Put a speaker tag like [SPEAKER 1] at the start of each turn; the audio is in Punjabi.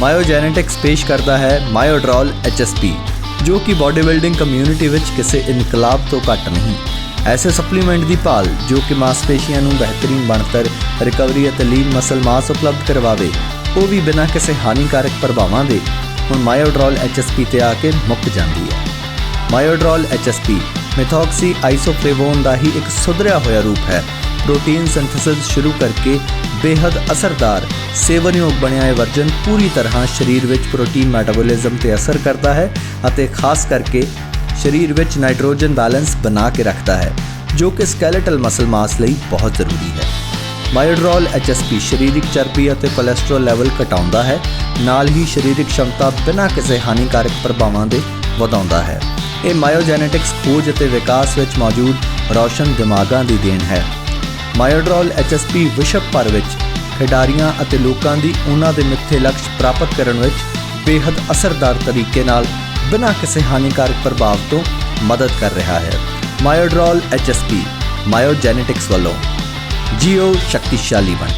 [SPEAKER 1] ਮਾਇਓਜੈਨੇਟਿਕਸ ਪੇਸ਼ ਕਰਦਾ ਹੈ ਮਾਇਓਡਰੋਲ HSP ਜੋ ਕਿ ਬਾਡੀ ਬਿਲਡਿੰਗ ਕਮਿਊਨਿਟੀ ਵਿੱਚ ਕਿਸੇ ਇਨਕਲਾਬ ਤੋਂ ਘੱਟ ਨਹੀਂ। ਐਸੇ ਸਪਲੀਮੈਂਟ ਦੀ ਭਾਲ, ਜੋ ਕਿ ਮਾਸਪੇਸ਼ੀਆਂ ਨੂੰ ਬਿਹਤਰੀਨ ਬਣਤਰ, ਰਿਕਵਰੀ ਅਤੇ ਲੀਨ ਮਸਲ ਮਾਸ ਉਪਲਬਧ ਕਰਵਾਵੇ, ਉਹ ਵੀ ਬਿਨਾਂ ਕਿਸੇ ਹਾਨੀਕਾਰਕ ਪ੍ਰਭਾਵਾਂ ਦੇ, ਹੁਣ ਮਾਇਓਡਰੋਲ HSP ਤੇ ਆ ਕੇ ਮੁੱਕ ਜਾਂਦੀ ਹੈ। ਮਾਇਓਡਰੋਲ HSP ਮਿਥੋਕਸੀ ਆਈਸੋਫਲੇਵੋਨ ਦਾ ਹੀ ਇੱਕ ਸੁਧਰਿਆ ਹੋਇਆ ਰੂਪ ਹੈ ਪ੍ਰੋਟੀਨ ਸਿੰਥੇਸਿਸ ਸ਼ੁਰੂ ਕਰਕੇ ਬੇहद ਅਸਰਦਾਰ, ਸੇਵਨਯੋਗ ਬਣਿਆ ਇਹ ਵਰਜਨ ਪੂਰੀ ਤਰ੍ਹਾਂ ਸਰੀਰ ਵਿੱਚ ਪ੍ਰੋਟੀਨ ਮੈਟਾਬੋਲਿਜ਼ਮ ਤੇ ਅਸਰ ਕਰਦਾ ਹੈ ਅਤੇ ਖਾਸ ਕਰਕੇ ਸਰੀਰ ਵਿੱਚ ਨਾਈਟ੍ਰੋਜਨ ਬੈਲੈਂਸ ਬਣਾ ਕੇ ਰੱਖਦਾ ਹੈ, ਜੋ ਕਿ ਸਕੈਲੇਟਲ ਮਸਲ ਮਾਸ ਲਈ ਬਹੁਤ ਜ਼ਰੂਰੀ ਹੈ। ਮਾਇਓਡਰੋਲ HSP ਸਰੀਰਕ ਚਰਬੀ ਅਤੇ ਕੋਲੇਸਟ੍ਰੋਲ ਲੈਵਲ ਘਟਾਉਂਦਾ ਹੈ, ਨਾਲ ਹੀ ਸਰੀਰਕ ਸ਼ਮਤਾ ਬਿਨਾਂ ਕਿਸੇ ਹਾਨੀਕਾਰਕ ਪ੍ਰਭਾਵਾਂ ਦੇ ਵਧਾਉਂਦਾ ਹੈ। ਇਹ ਮਾਇਓਜੈਨੇਟਿਕਸ ਖੋਜ ਅਤੇ ਵਿਕਾਸ ਵਿੱਚ ਮੌਜੂਦ ਰੌਸ਼ਨ ਦਿਮਾਗਾਂ ਦੀ ਦੇਣ ਹੈ। ਮਾਇਓਡਰੋਲ HSP ਵਿਸ਼ਵ ਭਰ ਵਿੱਚ ਖਿਡਾਰੀਆਂ ਅਤੇ ਲੋਕਾਂ ਦੀ ਉਹਨਾਂ ਦੇ ਮਿੱਥੇ ਲਕਸ਼ ਪ੍ਰਾਪਤ ਕਰਨ ਵਿੱਚ ਬੇहद ਅਸਰਦਾਰ ਤਰੀਕੇ ਨਾਲ ਬਿਨਾਂ ਕਿਸੇ ਹਾਨੀਕਾਰਕ ਪ੍ਰਭਾਵ ਤੋਂ ਮਦਦ ਕਰ ਰਿਹਾ ਹੈ। ਮਾਇਓਡਰੋਲ HSP ਮਾਇਓਜੈਨੇਟਿਕਸ ਵੱਲੋਂ ਜੀਓ ਸ਼ਕਤੀਸ਼ਾਲੀ ਬਣ